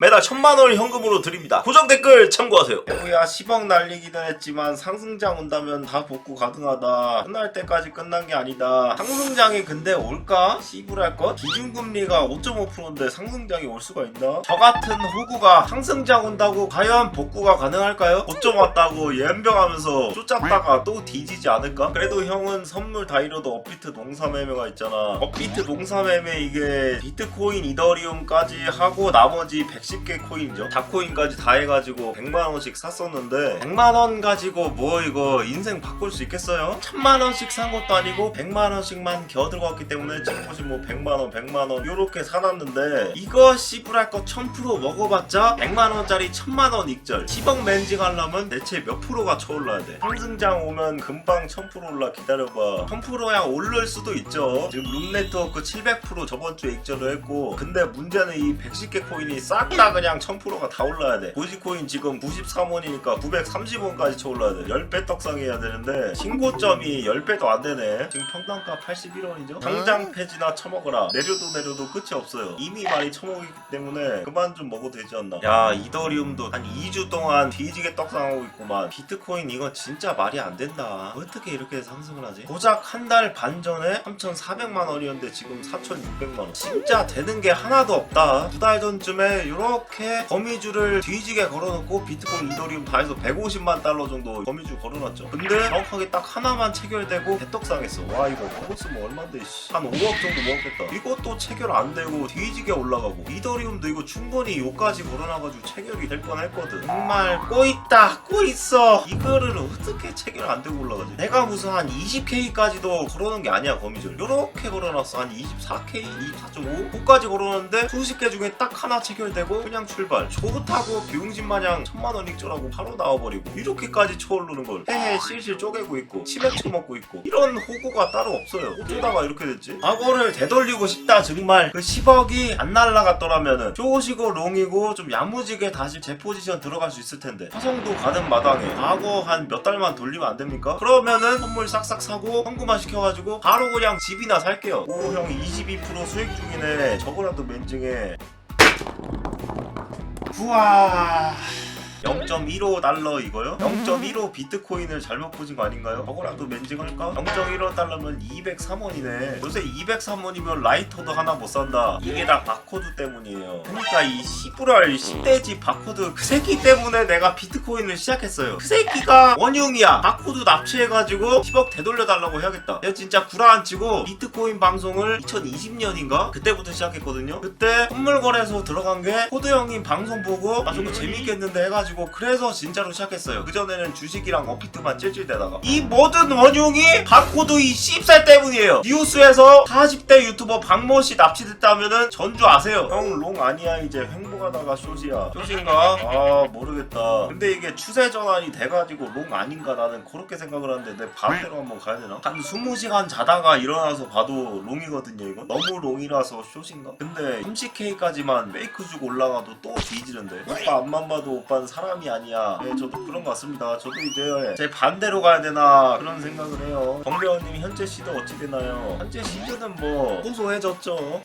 매달 천만 원을 현금으로 드립니다. 고정 댓글 참고하세요. 배우야 10억 날리기는 했지만 상승장 온다면 다 복구 가능하다. 끝날 때까지 끝난 게 아니다. 상승장이 근데 올까? 씨부랄 것? 기준금리가 5.5%인데 상승장이 올 수가 있나? 저 같은 호구가 상승장 온다고 과연 복구가 가능할까요? 5점 왔다고 연병하면서 쫓았다가 또 뒤지지 않을까? 그래도 형은 선물 다이로도 업비트 농사매매가 있잖아. 업비트 농사매매 이게 비트코인 이더리움까지 하고 나머지 110개 코인이죠. 다코인까지 다 해가지고 100만원씩 샀었는데 100만원 가지고 뭐 이거 인생 바꿀 수 있겠어요? 1000만원씩 산 것도 아니고 100만원씩만 겨들어갔기 때문에 지금 보시면 뭐 100만원 100만원 요렇게 사놨는데 이거 씨부랄 거 1000% 먹어봤자 100만원짜리 1000만원 익절 10억 멘징 하려면 대체 몇 프로가 쳐올라야 돼 상승장 오면 금방 1000% 올라 기다려봐 1000%야 오를 수도 있죠 지금 룸네트워크 700% 저번 주에 익절을 했고 근데 문제는 이 110개 코인이 싹다 그냥 1000%가 다 올라야 돼. 고지코인 지금 93원이니까 930원까지 쳐 올라야 돼. 10배 떡상해야 되는데 신고점이 10배도 안 되네. 지금 평당가 81원이죠? 당장 폐지나 처먹어라. 내려도 내려도 끝이 없어요. 이미 많이 처먹기 때문에 그만 좀 먹어도 되지 않나. 야 이더리움도 한 2주 동안 뒤지게 떡상하고 있구만. 비트코인 이거 진짜 말이 안 된다. 어떻게 이렇게 상승을 하지? 고작 한 달 반 전에 3,400만 원이었는데 지금 4,600만 원. 진짜 되는 게 하나도 없다. 두 달 전쯤에 이 렇게 거미줄을 뒤지게 걸어놓고 비트코인 이더리움 다 해서 150만 달러 정도 거미줄 걸어놨죠. 근데 정확하게 딱 하나만 체결되고 대떡상했어. 와 이거 먹었으면 얼만데 씨. 한 5억 정도 먹었겠다. 이것도 체결 안 되고 뒤지게 올라가고. 이더리움도 이거 충분히 요까지 걸어놔가지고 체결이 될 뻔했거든. 정말 꼬있다 꼬있어. 이거를 어떻게 체결 안 되고 올라가지? 내가 무슨 한 20K까지도 걸어놓은 게 아니야 거미줄. 요렇게 걸어놨어. 한 24K 24.5 그까지 걸어놨는데 수십 개 중에 딱 하나 체결되고 그냥 출발. 좋다고 비용진 마냥 천만 원 익절하고 바로 나와버리고 이렇게까지 쳐오르는 걸 해해 실실 쪼개고 있고 치맥 처먹고 있고 이런 호구가 따로 없어요. 어쩌다가 이렇게 됐지? 과거를 되돌리고 싶다 정말. 그 10억이 안 날라갔더라면은 쪼시고 롱이고 좀 야무지게 다시 제 포지션 들어갈 수 있을 텐데. 화성도 가는 마당에 과거 한몇 달만 돌리면 안 됩니까? 그러면은 선물 싹싹 사고 현금화 시켜가지고 바로 그냥 집이나 살게요. 오 형 22% 수익 중이네. 저거라도 맨증해 우와 0.15 달러 이거요? 0.15 비트코인을 잘못 보신 거 아닌가요? 저거라도 멘징할까? 0.15 달러면 203원이네 요새 203원이면 라이터도 하나 못 산다 이게 다 바코드 때문이에요 그러니까 이 시부랄 10대지 바코드 그 새끼 때문에 내가 비트코인을 시작했어요 그 새끼가 원흉이야 바코드 납치해가지고 10억 되돌려 달라고 해야겠다 내가 진짜 구라안 치고 비트코인 방송을 2020년인가? 그때부터 시작했거든요 그때 선물 거래소 들어간 게 코드 형님 방송 보고 아 저거 재밌겠는데 해가지고 그래서 진짜로 시작했어요. 그전에는 주식이랑 어피트만 찔찔대다가. 이 모든 원흉이 바코드 이 씹살 때문이에요. 뉴스에서 40대 유튜버 박모씨 납치됐다면은 전주 아세요. 형 롱 아니야. 이제 횡보하다가 쇼시야. 쇼시인가? 아 모르겠다. 근데 이게 추세 전환이 돼가지고 롱 아닌가 나는 그렇게 생각을 하는데 내 반대로 한번 가야 되나? 한 20시간 자다가 일어나서 봐도 롱이거든요 이거 너무 롱이라서 쇼신가? 근데 30K까지만 메이크 주고 올라가도 또 뒤지는데. 오빠 앞만 봐도 오빠는 사람이 아니야. 네 저도 그런 것 같습니다. 저도 이제 제 반대로 가야 되나 그런 생각을 해요. 정배원님이 현재 시드 어찌 되나요? 현재 시드는 뭐 고소해졌죠